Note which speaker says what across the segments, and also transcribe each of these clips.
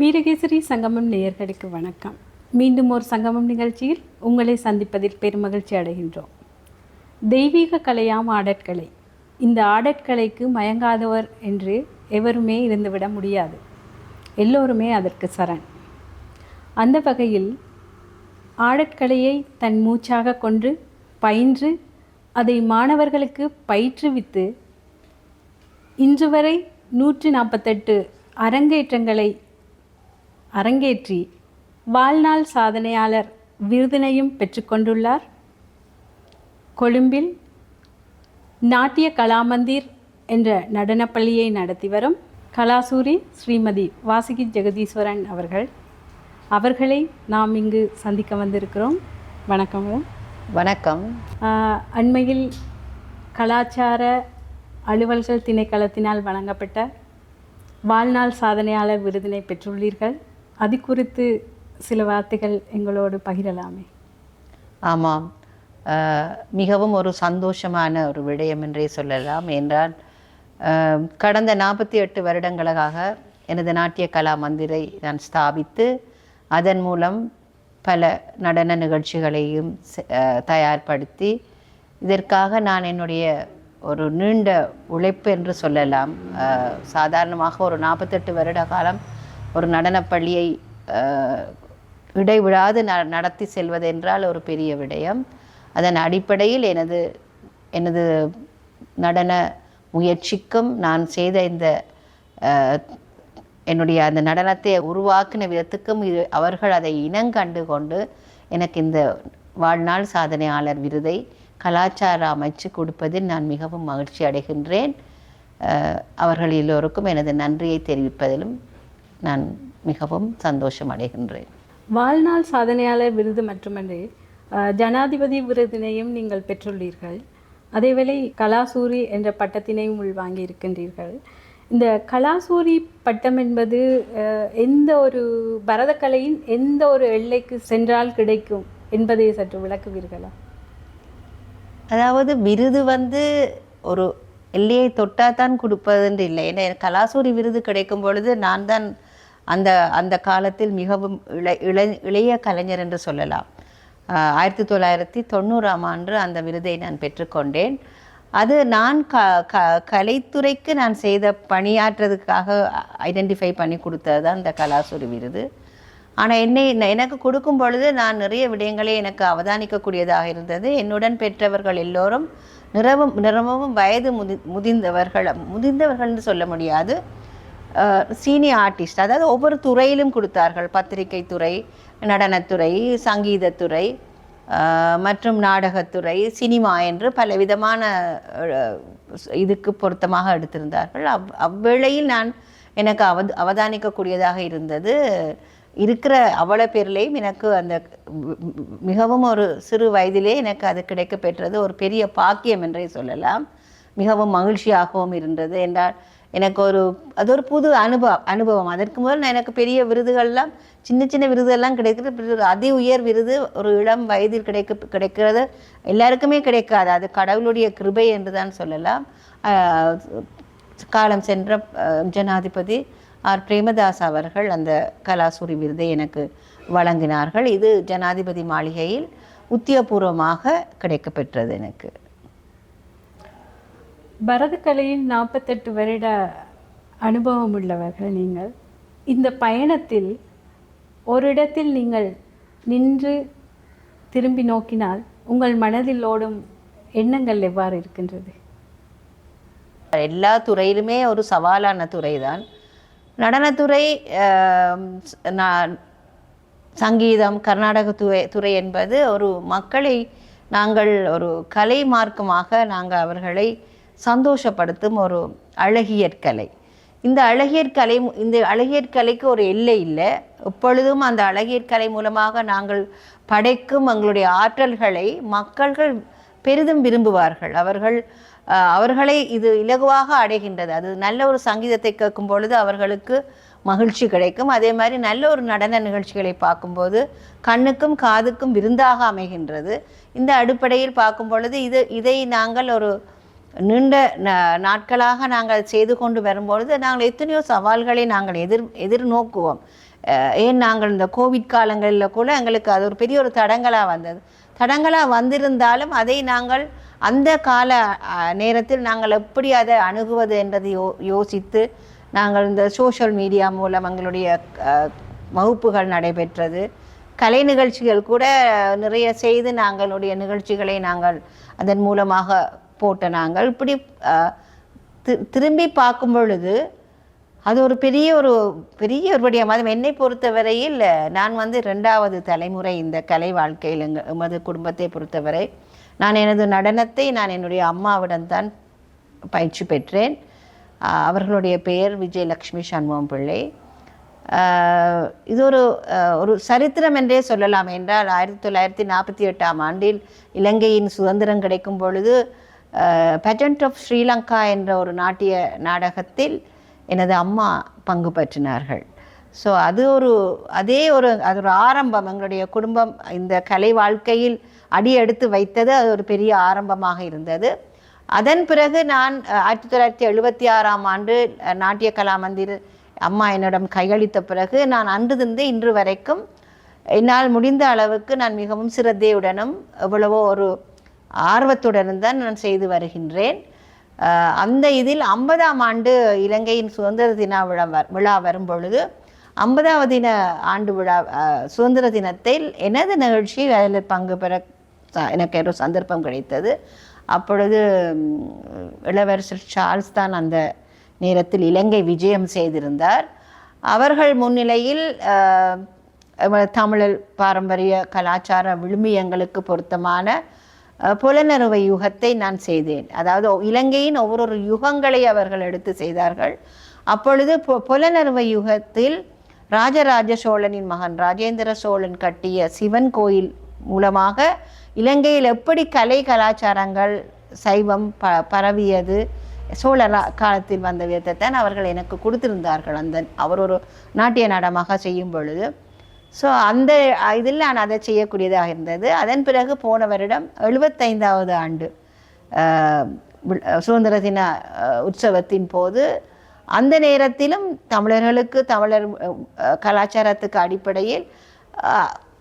Speaker 1: வீரகேசரி சங்கமம் நேயர்களுக்கு வணக்கம். மீண்டும் ஒரு சங்கமம் நிகழ்ச்சியில் உங்களை சந்திப்பதில் பெருமகிழ்ச்சி அடைகின்றோம். தெய்வீக கலையாம் ஆடற்கலை. இந்த ஆடற்கலைக்கு மயங்காதவர் என்று எவருமே இருந்துவிட முடியாது. எல்லோருமே அதற்கு சரண். அந்த வகையில் ஆடற்கலையை தன் மூச்சாக கொண்டு பயின்று அதை மாணவர்களுக்கு பயிற்றுவித்து இன்று வரை நூற்றி நாற்பத்தெட்டு அரங்கேற்றங்களை அரங்கேற்றி வாழ்நாள் சாதனையாளர் விருதினையும் பெற்றுக்கொண்டுள்ளார். கொழும்பில் நாட்டிய கலாமந்திர் என்ற நடனப்பள்ளியை நடத்தி வரும் கலாசூரி ஸ்ரீமதி வாசுகி ஜெகதீஸ்வரன் அவர்கள். அவர்களை நாம் இங்கு சந்திக்க வந்திருக்கிறோம். வணக்கம்.
Speaker 2: வணக்கம்.
Speaker 1: அண்மையில் கலாச்சார அலுவல்கள் திணைக்களத்தினால் வழங்கப்பட்ட வாழ்நாள் சாதனையாளர் விருதினை பெற்றுள்ளீர்கள். அது குறித்து சில வார்த்தைகள் எங்களோடு பகிரலாமே.
Speaker 2: ஆமாம். மிகவும் ஒரு சந்தோஷமான ஒரு விடயம் என்றே சொல்லலாம். என்றால் கடந்த நாற்பத்தி எட்டு வருடங்களாக எனது நாட்டிய கலா மந்திரை நான் ஸ்தாபித்து அதன் மூலம் பல நடன நிகழ்ச்சிகளையும் செ- தயார்படுத்தி இதற்காக நான் என்னுடைய ஒரு நீண்ட உழைப்பு என்று சொல்லலாம். சாதாரணமாக ஒரு நாற்பத்தெட்டு வருட காலம் ஒரு நடனப்பள்ளியை இடைவிடாது ந நடத்தி செல்வதென்றால் ஒரு பெரிய விடயம். அதன் அடிப்படையில் எனது எனது நடன முயற்சிக்கும் நான் செய்த இந்த என்னுடைய அந்த நடனத்தை உருவாக்கின விதத்துக்கும் இது அவர்கள் அதை இனங்கண்டு கொண்டு எனக்கு இந்த வாழ்நாள் சாதனையாளர் விருதை கலாச்சார அமைச்சு கொடுப்பதில் நான் மிகவும் மகிழ்ச்சி அடைகின்றேன். அவர்கள் எல்லோருக்கும் எனது நன்றியை தெரிவிப்பதிலும் நான் மிகவும் சந்தோஷம் அடைகின்றேன்
Speaker 1: வாழ்நாள் சாதனையாளர் விருது மட்டுமன்றி ஜனாதிபதி விருதினையும் நீங்கள் பெற்றுள்ளீர்கள். அதேவேளை கலாசூரி என்ற பட்டத்தினையும் உள்வாங்கி இருக்கின்றீர்கள் இந்த கலாசூரி பட்டம் என்பது எந்த ஒரு பரதக்கலையின் எந்த ஒரு எல்லைக்கு சென்றால் கிடைக்கும் என்பதை சற்று விளக்குவீர்களா?
Speaker 2: அதாவது விருது வந்து ஒரு எல்லையை தொட்டாதான் கொடுப்பதுன்னு இல்லை. ஏன்னா கலாசூரி விருது கிடைக்கும் பொழுது நான் தான் அந்த அந்த காலத்தில் மிகவும் இள இள இளைய கலைஞர் என்று சொல்லலாம். ஆயிரத்தி தொள்ளாயிரத்தி தொண்ணூறாம் ஆண்டு அந்த விருதை நான் பெற்றுக்கொண்டேன். அது நான் க க கலைத்துறைக்கு நான் செய்த பணியாற்றுறதுக்காக ஐடென்டிஃபை பண்ணி கொடுத்தது தான் இந்த கலாசுரி விருது. ஆனால் என்னை எனக்கு கொடுக்கும் பொழுது நான் நிறைய விடயங்களை எனக்கு அவதானிக்கக்கூடியதாக இருந்தது. என்னுடன் பெற்றவர்கள் எல்லோரும் நிறவும் நிறமும் வயது முதி முதிர்ந்தவர்கள் முதிர்ந்தவர்கள்னு சொல்ல முடியாது. சீனியர் ஆர்டிஸ்ட் அதாவது ஒவ்வொரு துறையிலும் கொடுத்தார்கள். பத்திரிகை துறை நடனத்துறை சங்கீதத்துறை மற்றும் நாடகத்துறை சினிமா என்று பலவிதமான விதமான இதுக்கு பொருத்தமாக எடுத்திருந்தார்கள். அவ் அவ்வேளையில் நான் எனக்கு அவ அவதானிக்கக்கூடியதாக இருந்தது. இருக்கிற அவ்வளோ பேர்லேயும் எனக்கு அந்த மிகவும் ஒரு சிறு வயதிலே எனக்கு அது கிடைக்க பெற்றது ஒரு பெரிய பாக்கியம் என்றே சொல்லலாம். மிகவும் மகிழ்ச்சியாகவும் இருந்தது. என்றால் எனக்கு ஒரு அது ஒரு புது அனுபவம் அனுபவம். அதற்கு முதல் நான் எனக்கு பெரிய விருதுகள்லாம் சின்ன சின்ன விருதெல்லாம் கிடைக்கிறது ஒரு அதி உயர் விருது ஒரு இளம் வயதில் கிடைக்க கிடைக்கிறது எல்லாருக்குமே கிடைக்காது. அது கடவுளுடைய கிருபை என்று தான் சொல்லலாம் காலம் சென்ற ஜனாதிபதி ஆர். பிரேமதாஸ் அவர்கள் அந்த கலாசூரி விருதை எனக்கு வழங்கினார்கள். இது ஜனாதிபதி மாளிகையில் உத்தியோகபூர்வமாக கிடைக்கப்பெற்றது எனக்கு.
Speaker 1: பரதக்கலையில் நாற்பத்தெட்டு வருட அனுபவம் உள்ளவர்கள் நீங்கள். இந்த பயணத்தில் ஒரு இடத்தில் நீங்கள் நின்று திரும்பி நோக்கினால் உங்கள் மனதில் ஓடும் எண்ணங்கள் எவ்வாறு இருக்கின்றது?
Speaker 2: எல்லா துறையிலுமே ஒரு சவாலான துறை தான் நடனத்துறை நான் சங்கீதம் கர்நாடக துறை துறை என்பது ஒரு மக்களை நாங்கள் ஒரு கலை மார்க்கமாக நாங்கள் அவர்களை சந்தோஷப்படுத்தும் ஒரு அழகியற் கலை. இந்த அழகியற் கலை இந்த அழகியற் கலைக்கு ஒரு எல்லை இல்லை. எப்பொழுதும் அந்த அழகியற் கலை மூலமாக நாங்கள் படைக்கும் எங்களுடைய ஆற்றல்களை மக்கள்கள் பெரிதும் விரும்புவார்கள். அவர்கள் அவர்களை இது இலகுவாக அடைகின்றது. அது நல்ல ஒரு சங்கீதத்தை கேட்கும் பொழுது அவர்களுக்கு மகிழ்ச்சி கிடைக்கும். அதே மாதிரி நல்ல ஒரு நடன நிகழ்ச்சிகளை பார்க்கும்போது கண்ணுக்கும் காதுக்கும் விருந்தாக அமைகின்றது. இந்த அடிப்படையில் பார்க்கும் பொழுது இது இதை நாங்கள் ஒரு நீண்ட நாட்களாக நாங்கள் செய்து கொண்டு வரும்பொழுது நாங்கள் எத்தனையோ சவால்களை நாங்கள் எதிர் எதிர்நோக்குவோம். ஏன் நாங்கள் இந்த கோவிட் காலங்களில் கூட எங்களுக்கு அது ஒரு பெரிய ஒரு தடங்கலாக வந்தது. தடங்களாக வந்திருந்தாலும் அதை நாங்கள் அந்த கால நேரத்தில் நாங்கள் எப்படி அதை அணுகுவது என்றதை யோ யோசித்து நாங்கள் இந்த சோஷியல் மீடியா மூலம் எங்களுடைய வகுப்புகள் நடைபெற்றது. கலை நிகழ்ச்சிகள் கூட நிறைய செய்து நாங்களுடைய நிகழ்ச்சிகளை நாங்கள் அதன் மூலமாக போட்ட நாங்கள். இப்படி தி- திரும்பி பார்க்கும் பொழுது அது ஒரு பெரிய ஒரு பெரிய ஒரு விடயம் மாதிரி என்னை பொறுத்தவரையில் நான் வந்து ரெண்டாவது தலைமுறை இந்த கலை வாழ்க்கையில் எங்கள் எமது குடும்பத்தை பொறுத்தவரை. நான் எனது நடனத்தை நான் என்னுடைய அம்மாவிடம் தான் பயிற்சி பெற்றேன். அவர்களுடைய பெயர் விஜயலக்ஷ்மி சண்முகம் பிள்ளை இது ஒரு ஒரு சரித்திரம் என்றே சொல்லலாம். என்றால் ஆயிரத்தி தொள்ளாயிரத்தி நாற்பத்தி எட்டாம் ஆண்டில் இலங்கையின் சுதந்திரம் கிடைக்கும் பொழுது பெஜண்ட் ஆஃப் ஸ்ரீலங்கா என்ற ஒரு நாட்டிய நாடகத்தில் எனது அம்மா பங்கு பற்றினார்கள். ஸோ அது ஒரு அதே ஒரு அது ஒரு ஆரம்பம். எங்களுடைய குடும்பம் இந்த கலை வாழ்க்கையில் அடி எடுத்து வைத்தது அது ஒரு பெரிய ஆரம்பமாக இருந்தது. அதன் பிறகு நான் ஆயிரத்தி தொள்ளாயிரத்தி எழுபத்தி ஆறாம் ஆண்டு நாட்டிய கலா மந்திர் அம்மா என்னிடம் கையளித்த பிறகு நான் அன்றிருந்து இன்று வரைக்கும் என்னால் முடிந்த அளவுக்கு நான் மிகவும் சிரத்தையுடனும் எவ்வளவோ ஒரு ஆர்வத்துடன் தான் நான் செய்து வருகின்றேன். அந்த இதில் ஐம்பதாம் ஆண்டு இலங்கையின் சுதந்திர தின விழா வ- விழா வரும் பொழுது ஐம்பதாவது தின ஆண்டு விழா சுதந்திர தினத்தில் எனது நிகழ்ச்சி அதில் பங்கு பெற எனக்கு ஒரு சந்தர்ப்பம் கிடைத்தது. அப்பொழுது இளவரசர் சார்ல்ஸ் தான் அந்த நேரத்தில் இலங்கை விஜயம் செய்திருந்தார். அவர்கள் முன்னிலையில் தமிழர் பாரம்பரிய கலாச்சார விழுமியங்களுக்கு பொருத்தமான புலனறுவை யுகத்தை நான் செய்தேன். அதாவது ஒ- இலங்கையின் ஒவ்வொரு யுகங்களை அவர்கள் எடுத்து செய்தார்கள். அப்பொழுது புலனறுவை யுகத்தில் ராஜராஜ சோழனின் மகன் ராஜேந்திர சோழன் கட்டிய சிவன் கோயில் மூலமாக இலங்கையில் எப்படி கலை கலாச்சாரங்கள் சைவம் ப பரவியது சோழ காலத்தில் வந்த விதத்தை தான் அவர்கள் எனக்கு கொடுத்திருந்தார்கள். அந்த அவர் ஒரு நாட்டிய நாடகமாக செய்யும் பொழுது ஸோ அந்த இதில் நான் அதை செய்யக்கூடியதாக இருந்தது. அதன் பிறகு போன வருடம் எழுபத்தைந்தாவது ஆண்டு சுதந்திர தின உற்சவத்தின் போது அந்த நேரத்திலும் தமிழர்களுக்கு தமிழர் கலாச்சாரத்துக்கு அடிப்படையில்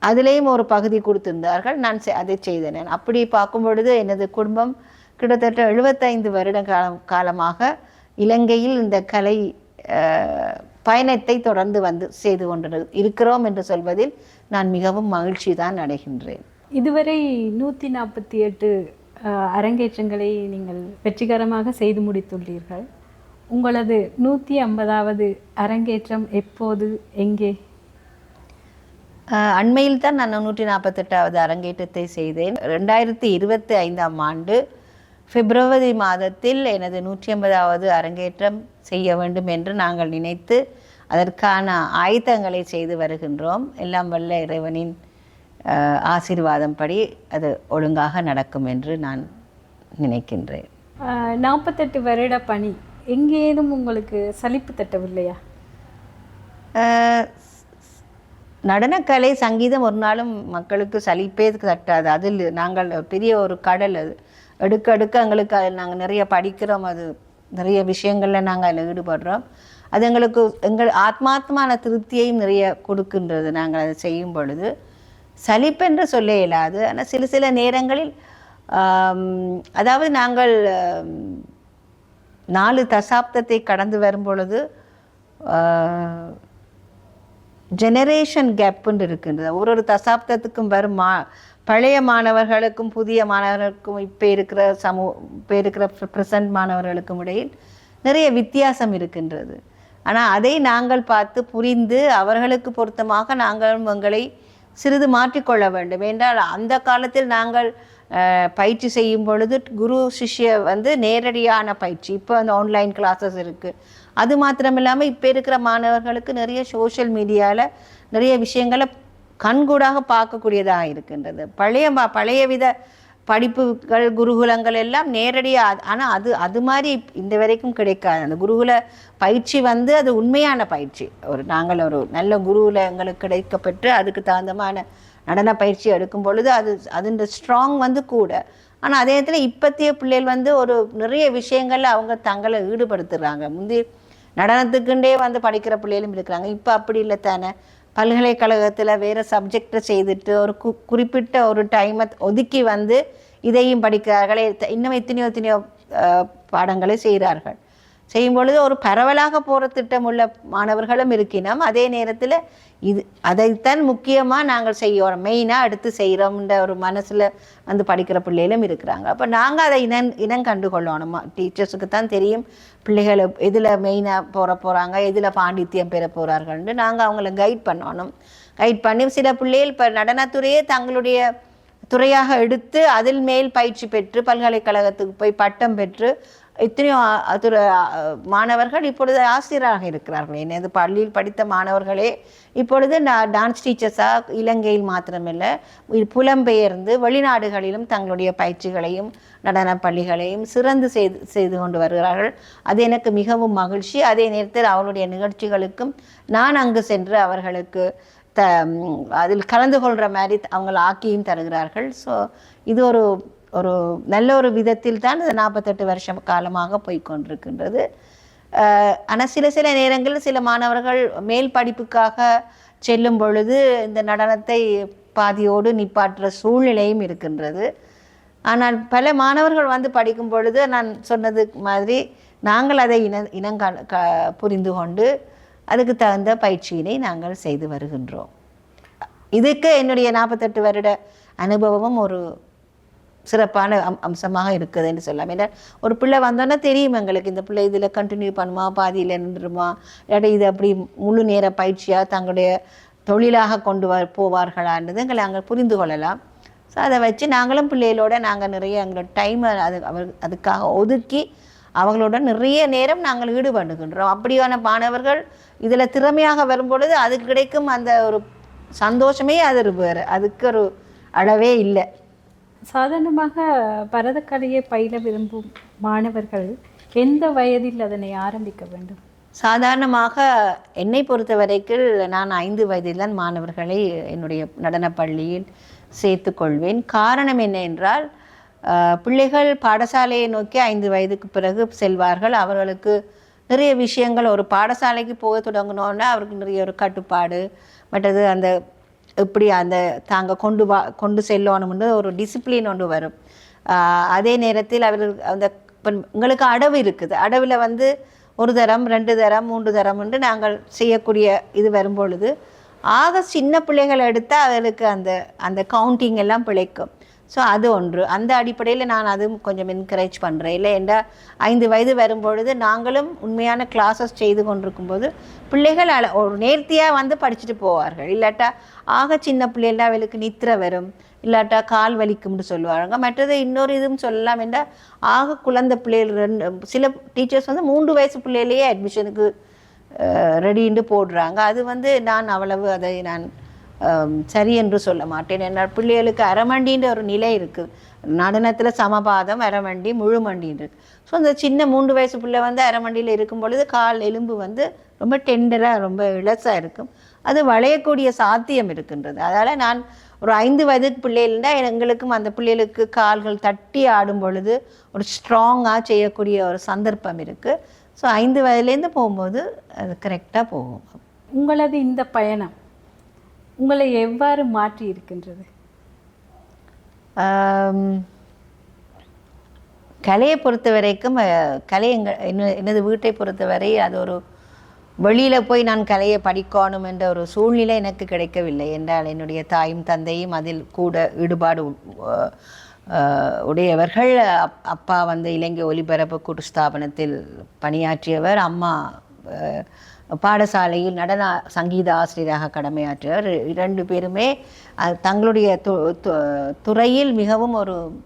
Speaker 2: அதிலேயும் ஒரு பகுதி கொடுத்திருந்தார்கள். நான் அதை செய்தேன். அப்படி பார்க்கும் பொழுது எனது குடும்பம் கிட்டத்தட்ட எழுபத்தைந்து வருட காலம் காலமாக இலங்கையில் இந்த கலை பயணத்தை தொடர்ந்து வந்து செய்து கொண்டு இருக்கிறோம் என்று சொல்வதில் நான் மிகவும் மகிழ்ச்சி தான் அடைகின்றேன்.
Speaker 1: இதுவரை நூற்றி நாற்பத்தி எட்டு அரங்கேற்றங்களை நீங்கள் வெற்றிகரமாக செய்து முடித்துள்ளீர்கள். உங்களது நூற்றி ஐம்பதாவது அரங்கேற்றம் எப்போது எங்கே?
Speaker 2: அண்மையில் தான் நான் நூற்றி நாற்பத்தெட்டாவது அரங்கேற்றத்தை செய்தேன். ரெண்டாயிரத்தி இருபத்தி ஐந்தாம் ஆண்டு பிப்ரவரி மாதத்தில் எனது நூற்றி ஐம்பதாவது அரங்கேற்றம் செய்ய வேண்டும் என்று நாங்கள் நினைத்து அதற்கான ஆயத்தங்களை செய்து வருகின்றோம். எல்லாம் வல்ல இறைவனின் ஆசீர்வாதம் படி அது ஒழுங்காக நடக்கும் என்று நான் நினைக்கின்றேன்.
Speaker 1: நாற்பத்தெட்டு வருட பணி எங்கேனும் உங்களுக்கு சலிப்பு தட்டவில்லையா?
Speaker 2: நடனக்கலை சங்கீதம் ஒரு நாளும் மக்களுக்கு சலிப்பே தட்டாது. அதில் நாங்கள் பெரிய ஒரு கடல் அது. எடுக்க எடுக்க எங்களுக்கு அதில் நாங்கள் நிறைய படிக்கிறோம். அது நிறைய விஷயங்களில் நாங்கள் அதில் ஈடுபடுறோம். அது எங்களுக்கு எங்கள் ஆத்மாத்மான திருப்தியையும் நிறைய கொடுக்கின்றது நாங்கள் அதை செய்யும் பொழுது. சலிப்பென்று சொல்ல இயலாது. ஆனால் சில சில நேரங்களில் அதாவது நாங்கள் நாலு தசாப்தத்தை கடந்து வரும் பொழுது ஜெனரேஷன் கேப்புன்னு இருக்கின்றது. ஒரு ஒரு தசாப்தத்துக்கும் வரும் மா பழைய மாணவர்களுக்கும் புதிய மாணவர்களுக்கும் இப்போ இருக்கிற சமூ இப்போ இருக்கிற ப்ரெசன்ட் மாணவர்களுக்கும் இடையில் நிறைய வித்தியாசம் இருக்கின்றது. ஆனால் அதை நாங்கள் பார்த்து புரிந்து அவர்களுக்கு பொருத்தமாக நாங்கள் எங்களை சிறிது மாற்றிக்கொள்ள வேண்டும். என்றால் அந்த காலத்தில் நாங்கள் பயிற்சி செய்யும் பொழுது குரு சிஷ்ய வந்து நேரடியான பயிற்சி. இப்போ அந்த ஆன்லைன் கிளாஸஸ் இருக்குது அது மாத்திரமில்லாமல் இப்போ இருக்கிற மாணவர்களுக்கு நிறைய சோஷியல் மீடியாவில் நிறைய விஷயங்களை கண்கூடாக பார்க்கக்கூடியதாக இருக்கின்றது. பழைய ம- பழைய வித படிப்புகள் குருகுலங்கள் எல்லாம் நேரடியாக ஆனால் அது அது மாதிரி இந்த வரைக்கும் கிடைக்காது. அந்த குருகுல பயிற்சி வந்து அது உண்மையான பயிற்சி. ஒரு நாங்கள் ஒரு நல்ல குருவில் எங்களுக்கு கிடைக்கப்பெற்று அதுக்கு தகுந்தமான நடன பயிற்சி எடுக்கும் பொழுது அது அதுன்ற ஸ்ட்ராங் வந்து கூட. ஆனால் அதே நேரத்தில் இப்பத்திய பிள்ளைகள் வந்து ஒரு நிறைய விஷயங்களில் அவங்க தங்களை ஈடுபடுத்துகிறாங்க முந்தி நடனத்துக்குண்டே வந்து படிக்கிற பிள்ளைகளும் இருக்கிறாங்க. இப்போ அப்படி இல்லை தானே. பல்கலைக்கழகத்தில் வேறு சப்ஜெக்டை செய்துட்டு ஒரு கு குறிப்பிட்ட ஒரு டைமை ஒதுக்கி வந்து இதையும் படிக்கிறார்கள். இன்னும் எத்தனையோ எத்தனையோ பாடங்களை செய்கிறார்கள். செய்யும் பொழுது ஒரு பரவலாக போகிற திட்டம் உள்ள மாணவர்களும் இருக்கினோம். அதே நேரத்தில் இது அதைத்தான் முக்கியமாக நாங்கள் செய்யறோம். மெயினாக எடுத்து செய்கிறோம்ன்ற ஒரு மனசில் வந்து படிக்கிற பிள்ளைகளும் இருக்கிறாங்க. அப்போ நாங்கள் அதை இனம் இனம் கண்டு கொள்ளணுமா. டீச்சர்ஸுக்கு தான் தெரியும் பிள்ளைகள் எதில் மெயினாக போகிற போகிறாங்க எதில் பாண்டித்தியம் பெற போகிறார்கள்னு நாங்கள் அவங்கள கைட் பண்ணணும். கைட் பண்ணி சில பிள்ளைகள் இப்போ நடனத்துறையே தங்களுடைய துறையாக எடுத்து அதில் மேல் பயிற்சி பெற்று பல்கலைக்கழகத்துக்கு போய் பட்டம் பெற்று எத்தனையோ ஆ- அதுர மாணவர்கள் இப்பொழுது ஆசிரியராக இருக்கிறார்கள். எனது பள்ளியில் படித்த மாணவர்களே இப்பொழுது நான் டான்ஸ் டீச்சர்ஸாக இலங்கையில் மாத்திரமில்லை புலம்பெயர்ந்து வெளிநாடுகளிலும் தங்களுடைய பயிற்சிகளையும் நடன பள்ளிகளையும் சிறந்து செய்து செய்து கொண்டு வருகிறார்கள். அது எனக்கு மிகவும் மகிழ்ச்சி. அதே நேரத்தில் அவளுடைய நிகழ்ச்சிகளுக்கும் நான் அங்கு சென்று அவர்களுக்கு த அதில் கலந்து கொள்கிற மாதிரி அவங்கள ஆக்கியும் தருகிறார்கள். ஸோ இது ஒரு ஒரு நல்ல ஒரு விதத்தில் தான் இந்த நாற்பத்தெட்டு வருஷம் காலமாக போய்கொண்டிருக்கின்றது ஆனால் சில சில நேரங்களில் சில மாணவர்கள் மேல் படிப்புக்காக செல்லும் பொழுது இந்த நடனத்தை பாதியோடு நிப்பாட்டுற சூழ்நிலையும் இருக்கின்றது. ஆனால் பல மாணவர்கள் வந்து படிக்கும் பொழுது நான் சொன்னது மாதிரி நாங்கள் அதை இன இனங்க க புரிந்து கொண்டு அதுக்கு தகுந்த பயிற்சியினை நாங்கள் செய்து வருகின்றோம். இதுக்கு என்னுடைய நாற்பத்தெட்டு வருட அனுபவமும் ஒரு சிறப்பான அம் அம்சமாக இருக்குதுன்னு சொல்லலாம். ஏன்னா ஒரு பிள்ளை வந்தோன்னா தெரியும் எங்களுக்கு இந்த பிள்ளை இதில் கண்டினியூ பண்ணுமா பாதியில் நின்றுமா இல்லாட்டி இது அப்படி முழு நேர பயிற்சியாக தங்களுடைய தொழிலாக கொண்டு வ போவார்களான்றது எங்களை நாங்கள் புரிந்து கொள்ளலாம். ஸோ அதை வச்சு நாங்களும் பிள்ளைகளோட நாங்கள் நிறைய எங்களோட டைமை அது அவர் அதுக்காக ஒதுக்கி அவங்களோட நிறைய நேரம் நாங்கள் ஈடுபடுகின்றோம். அப்படியான மாணவர்கள் இதில் திறமையாக வரும்பொழுது அதுக்கு கிடைக்கும் அந்த ஒரு சந்தோஷமே அது வேறு. அதுக்கு ஒரு அளவே இல்லை.
Speaker 1: சாதாரணமாக பரதக்கலையை பயில விரும்பும் மாணவர்கள் எந்த வயதில் அதனை ஆரம்பிக்க வேண்டும்?
Speaker 2: சாதாரணமாக என்னை பொறுத்த வரைக்கும் நான் ஐந்து வயதில் தான் மாணவர்களை என்னுடைய நடனப் பள்ளியில் சேர்த்து கொள்வேன். காரணம் என்ன என்றால் பிள்ளைகள் பாடசாலையை நோக்கி ஐந்து வயதுக்கு பிறகு செல்வார்கள். அவர்களுக்கு நிறைய விஷயங்கள் ஒரு பாடசாலைக்கு போக தொடங்கினோன்னா அவருக்கு நிறைய ஒரு கட்டுப்பாடு மற்றது அந்த எப்படி அந்த தாங்க கொண்டு வா கொண்டு செல்லணும்னு ஒரு டிசிப்ளின் ஒன்று வரும். அதே நேரத்தில் அவர்கள் அந்த எங்களுக்கு உங்களுக்கு அடவு இருக்குது. அடவில் வந்து ஒரு தரம் ரெண்டு தரம் மூன்று தரம்னு நாங்கள் செய்யக்கூடிய இது வரும்பொழுது ஆக சின்ன பிள்ளைகள் எடுத்தால் அவர்களுக்கு அந்த அந்த கவுண்டிங் எல்லாம் பிழைக்கும். ஸோ அது ஒன்று. அந்த அடிப்படையில் நான் அதுவும் கொஞ்சம் என்கரேஜ் பண்ணுறேன் இல்லை என்றால் ஐந்து வயது வரும்பொழுது நாங்களும் உண்மையான கிளாஸஸ் செய்து கொண்டிருக்கும்போது பிள்ளைகள் அல ஒரு நேர்த்தியாக வந்து படிச்சுட்டு போவார்கள். இல்லாட்டா ஆக சின்ன பிள்ளைகளா அவளுக்கு நித்திர வரும். இல்லாட்டா கால் வலிக்கும்னு சொல்லுவாங்க. மற்றது இன்னொரு இதுவும் சொல்லலாம் என்றால் ஆக குழந்தை பிள்ளைகள் ரெண்டு சில டீச்சர்ஸ் வந்து மூன்று வயசு பிள்ளையிலேயே அட்மிஷனுக்கு ரெடின்னு போடுறாங்க. அது வந்து நான் அவ்வளவு அதை நான் சரி என்று சொல்ல மாட்டேன். என்னால் பிள்ளைகளுக்கு அரமண்டின்ற ஒரு நிலை இருக்குது நடனத்தில் சமபாதம் அரமண்டி முழுமண்டின்னு இருக்குது ஸோ அந்த சின்ன மூன்று வயசு பிள்ளை வந்து அரமண்டியில் இருக்கும் பொழுது கால் எலும்பு வந்து ரொம்ப டெண்டராக ரொம்ப இலசாக இருக்கும். அது வளையக்கூடிய சாத்தியம் இருக்கின்றது. அதனால் நான் ஒரு ஐந்து வயதுக்கு பிள்ளைகள்னா எங்களுக்கும் அந்த பிள்ளைகளுக்கு கால்கள் தட்டி ஆடும் பொழுது ஒரு ஸ்ட்ராங்காக செய்யக்கூடிய ஒரு சந்தர்ப்பம் இருக்குது ஸோ ஐந்து வயதுலேருந்து போகும்போது அது கரெக்டாக போகும்.
Speaker 1: உங்களது இந்த பயணம் உங்களை எவ்வாறு மாற்றி இருக்கின்றது?
Speaker 2: கலையை பொறுத்த வரைக்கும் கலை எங்கள் என்ன எனது வீட்டை பொறுத்தவரை அது ஒரு வெளியில் போய் நான் கலையை படிக்கணும் என்ற ஒரு சூழ்நிலை எனக்கு கிடைக்கவில்லை என்றால் என்னுடைய தாயும் தந்தையும் அதில் கூட ஈடுபாடு உடையவர்கள். அப்- அப்பா வந்து இலங்கை ஒலிபரப்பு கூட்டு ஸ்தாபனத்தில் பணியாற்றியவர். அம்மா பாடசாலையில் நடன சங்கீத ஆசிரியராக கடமையாற்றியவர் இரண்டு பேருமே தங்களுடைய து- துறையில் மிகவும் ஒரு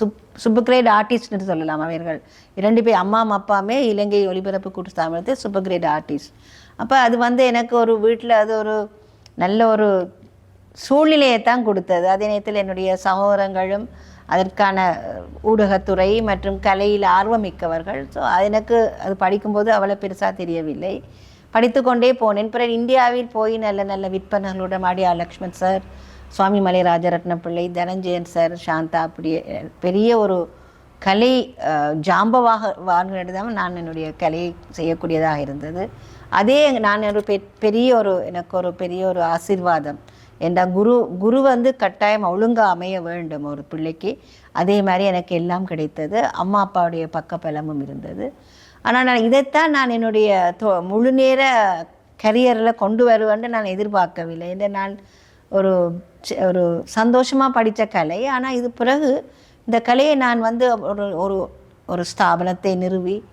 Speaker 2: சுப் சூப்பர் கிரேட் ஆர்டிஸ்ட்னு சொல்லலாம் அவர்கள். இரண்டு பேர் அம்மா அப்பாமே இலங்கை ஒலிபரப்பு கூட்டு ஸ்தாபனத்தில் சூப்பர்கிரேட் ஆர்டிஸ்ட் அப்போ அது வந்து எனக்கு ஒரு வீட்டில் அது ஒரு நல்ல ஒரு சூழ்நிலையை தான் கொடுத்தது. அதே நேரத்தில் என்னுடைய சகோதரங்களும் அதற்கான ஊடகத்துறை மற்றும் கலையில் ஆர்வமிக்கவர்கள். ஸோ எனக்கு அது படிக்கும்போது அவ்வளோ பெருசாக தெரியவில்லை. படித்துக்கொண்டே போனேன். பிறகு இந்தியாவில் போய் நல்ல நல்ல விற்பனர்களோட மாடியா லக்ஷ்மண் சார் சுவாமி மலை ராஜரத்ன பிள்ளை தனஞ்சயன் சார் சாந்தா அப்படி பெரிய ஒரு கலை ஜாம்பவாக வாழ்கிறதான் நான் என்னுடைய கலையை செய்யக்கூடியதாக இருந்தது. அதே நான் ஒரு பெரிய ஒரு எனக்கு ஒரு பெரிய ஒரு ஆசீர்வாதம். என்ற குரு குரு வந்து கட்டாயம் ஒழுங்காக அமைய வேண்டும் ஒரு பிள்ளைக்கு. அதே மாதிரி எனக்கு எல்லாம் கிடைத்தது. அம்மா அப்பாவுடைய பக்கபலமும் இருந்தது. ஆனால் நான் இதைத்தான் நான் என்னுடைய தொ- முழு நேர கரியரில் கொண்டு வருவேன்னு நான் எதிர்பார்க்கவில்லை. இந்த நான் ஒரு ஒரு சந்தோஷமாக படித்த கலை. ஆனால் இது பிறகு இந்த கலையை நான் வந்து ஒரு ஒரு ஒரு ஸ்தாபனத்தை நிறுவி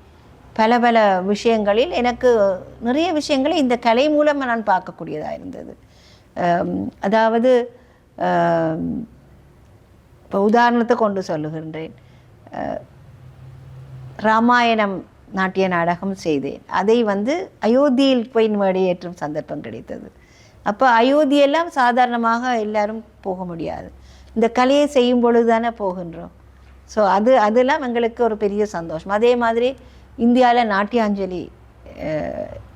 Speaker 2: பல பல விஷயங்களில் எனக்கு நிறைய விஷயங்களை இந்த கலை மூலமாக நான் பார்க்கக்கூடியதாக இருந்தது. அதாவது இப்போ உதாரணத்தை கொண்டு சொல்லுகின்றேன் ராமாயணம் நாட்டிய நாடகம் செய்தேன் அதை வந்து அயோத்தியில் போய் மேடையேற்றும் சந்தர்ப்பம் கிடைத்தது அப்போ அயோத்தியெல்லாம் சாதாரணமாக எல்லாரும் போக முடியாது இந்த கலையை செய்யும் பொழுது தானே போகின்றோம் ஸோ அது அதெல்லாம் எங்களுக்கு ஒரு பெரிய சந்தோஷம் அதே மாதிரி இந்தியாவில் நாட்டியாஞ்சலி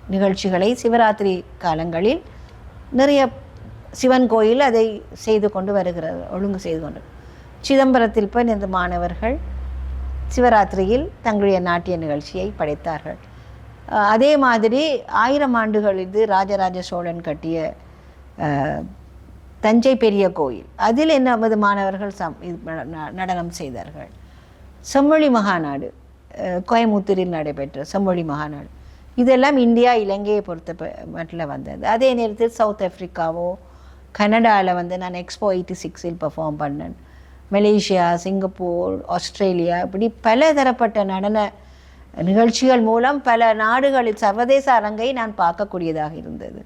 Speaker 2: நிகழ்ச்சிகளை சிவராத்திரி காலங்களில் நிறைய சிவன் கோயில் அதை செய்து கொண்டு வருகிறது ஒழுங்கு செய்து கொண்டு. சிதம்பரத்தில் போய் இந்த மாணவர்கள் சிவராத்திரியில் தங்களுடைய நாட்டிய நிகழ்ச்சியை படைத்தார்கள். அதே மாதிரி ஆயிரம் ஆண்டுகள் இது ராஜராஜ சோழன் கட்டிய தஞ்சை பெரிய கோயில். அதில் என்ன நமது மாணவர்கள் சம் இது ந- நடனம் செய்தார்கள். செம்மொழி மகாநாடு கோயமுத்தூரில் நடைபெற்ற செம்மொழி மகாநாடு. இதெல்லாம் இந்தியா இலங்கையை பொறுத்த மட்டில் வந்தது. அதே நேரத்தில் சவுத் ஆஃப்ரிக்காவோ கனடாவில் வந்து நான் எக்ஸ்போ எயிட்டி சிக்ஸில் பர்ஃபார்ம் பண்ணேன். மலேசியா சிங்கப்பூர் ஆஸ்திரேலியா இப்படி பல தரப்பட்ட நடன நிகழ்ச்சிகள் மூலம் பல நாடுகளில் சர்வதேச அரங்கை நான் பார்க்கக்கூடியதாக இருந்தது.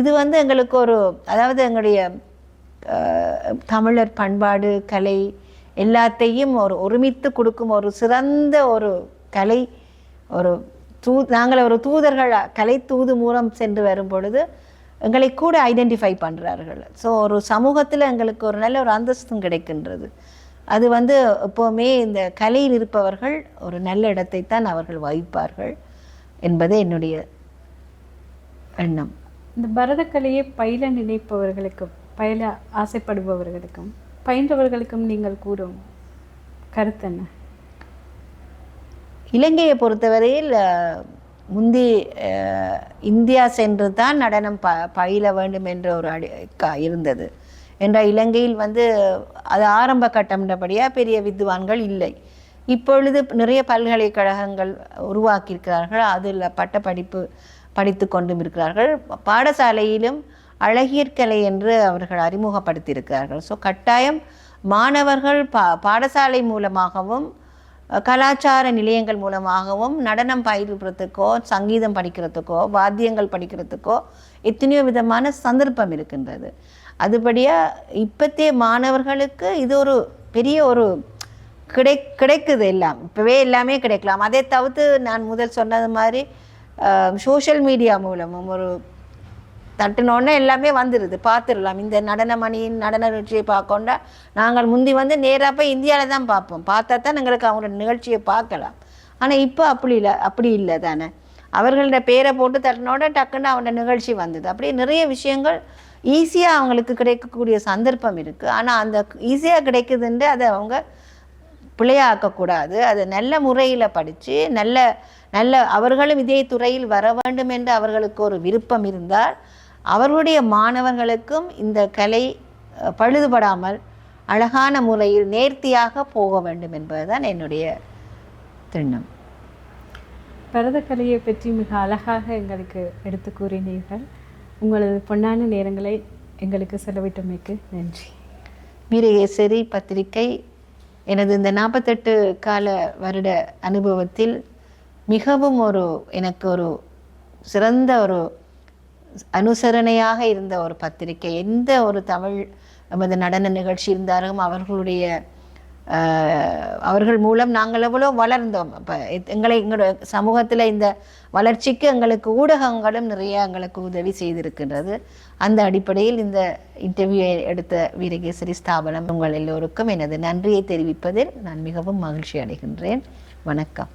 Speaker 2: இது வந்து எங்களுக்கு ஒரு அதாவது எங்களுடைய தமிழர் பண்பாடு கலை எல்லாத்தையும் ஒரு ஒருமித்து கொடுக்கும் ஒரு சிறந்த ஒரு கலை ஒரு தூ நாங்கள் ஒரு தூதர்கள் கலை தூது மூலம் சென்று வரும் பொழுது எங்களை கூட ஐடென்டிஃபை பண்ணுறார்கள் ஸோ ஒரு சமூகத்தில் எங்களுக்கு ஒரு நல்ல ஒரு அந்தஸ்தும் கிடைக்கின்றது. அது வந்து எப்போவுமே இந்த கலையில் இருப்பவர்கள் ஒரு நல்ல இடத்தை தான் அவர்கள் வகிப்பார்கள் என்பது என்னுடைய எண்ணம்.
Speaker 1: இந்த பரதக்கலையை பயில நினைப்பவர்களுக்கும் பயில ஆசைப்படுபவர்களுக்கும் பயின்றவர்களுக்கும் நீங்கள் கூறும் கருத்து என்ன?
Speaker 2: இலங்கையை பொறுத்தவரையில் முந்தி இந்தியா சென்று தான் நடனம் ப பயில வேண்டும் என்ற ஒரு அடி க- இருந்தது. என்ற இலங்கையில் வந்து அது ஆரம்ப கட்டம்ன்றபடியாக பெரிய வித்வான்கள் இல்லை. இப்பொழுது நிறைய பல்கலைக்கழகங்கள் உருவாக்கியிருக்கிறார்கள். அதில் பட்டப்படிப்பு படித்து கொண்டும் இருக்கிறார்கள். பாடசாலையிலும் அழகியற்கலை என்று அவர்கள் அறிமுகப்படுத்தியிருக்கிறார்கள். ஸோ கட்டாயம் மாணவர்கள் பா பாடசாலை மூலமாகவும் கலாச்சார நிலையங்கள் மூலமாகவும் நடனம் பயிலுறதுக்கோ சங்கீதம் படிக்கிறதுக்கோ வாத்தியங்கள் படிக்கிறதுக்கோ எத்தனையோ விதமான சந்தர்ப்பம் இருக்கின்றது. அதுபடியாக இப்பத்திய மாணவர்களுக்கு இது ஒரு பெரிய ஒரு கிடை கிடைக்குது எல்லாம். இப்போவே எல்லாமே கிடைக்கலாம். அதை தவிர்த்து நான் முதல் சொன்னது மாதிரி சோஷியல் மீடியா மூலமும் ஒரு தட்டினோடனே எல்லாமே வந்துடுது பார்த்துடலாம். இந்த நடனமணியின் நடன நிகழ்ச்சியை பார்க்கொண்டா நாங்கள் முந்தி வந்து நேராக போய் இந்தியாவில் தான் பார்ப்போம். பார்த்தா தான் எங்களுக்கு அவங்களோட நிகழ்ச்சியை பார்க்கலாம். ஆனால் இப்போ அப்படி இல்லை. அப்படி இல்லை தானே. அவர்களோட பேரை போட்டு தட்டினோட டக்குன்னு அவனோட நிகழ்ச்சி வந்தது. அப்படியே நிறைய விஷயங்கள் ஈஸியாக அவங்களுக்கு கிடைக்கக்கூடிய சந்தர்ப்பம் இருக்குது ஆனால் அந்த ஈஸியாக கிடைக்குதுன்ட்டு அதை அவங்க பிழையாக்கக்கூடாது. அது நல்ல முறையில் படித்து நல்ல நல்ல அவர்களும் இதே துறையில் வர வேண்டும் என்று அவர்களுக்கு ஒரு விருப்பம் இருந்தால் அவர்களுடைய மாணவர்களுக்கும் இந்த கலை பழுதுபடாமல் அழகான முறையில் நேர்த்தியாக போக வேண்டும் என்பதுதான் என்னுடைய திண்ணம்
Speaker 1: பரதக்கலையை பற்றி மிக அழகாக எங்களுக்கு எடுத்து கூறினீர்கள். உங்களது பொன்னான நேரங்களை எங்களுக்கு செலவிட்டமைக்கு நன்றி.
Speaker 2: வீரகேசரி பத்திரிகை எனது இந்த நாற்பத்தெட்டு கால வருட அனுபவத்தில் மிகவும் ஒரு எனக்கு ஒரு சிறந்த ஒரு அனுசரணையாக இருந்த ஒரு பத்திரிகை எந்த ஒரு தமிழ் நமது நடன நிகழ்ச்சி இருந்தாலும் அவர்களுடைய அவர்கள் மூலம் நாங்கள் எவ்வளோ வளர்ந்தோம். இப்போ எங்களை எங்களோட சமூகத்தில் இந்த வளர்ச்சிக்கு எங்களுக்கு ஊடகங்களும் நிறைய எங்களுக்கு உதவி செய்திருக்கின்றது. அந்த அடிப்படையில் இந்த இன்டர்வியூ எடுத்த வீரகேசரி ஸ்தாபனம் உங்கள் எல்லோருக்கும் எனது நன்றியை தெரிவிப்பதில் நான் மிகவும் மகிழ்ச்சி அடைகின்றேன். வணக்கம்.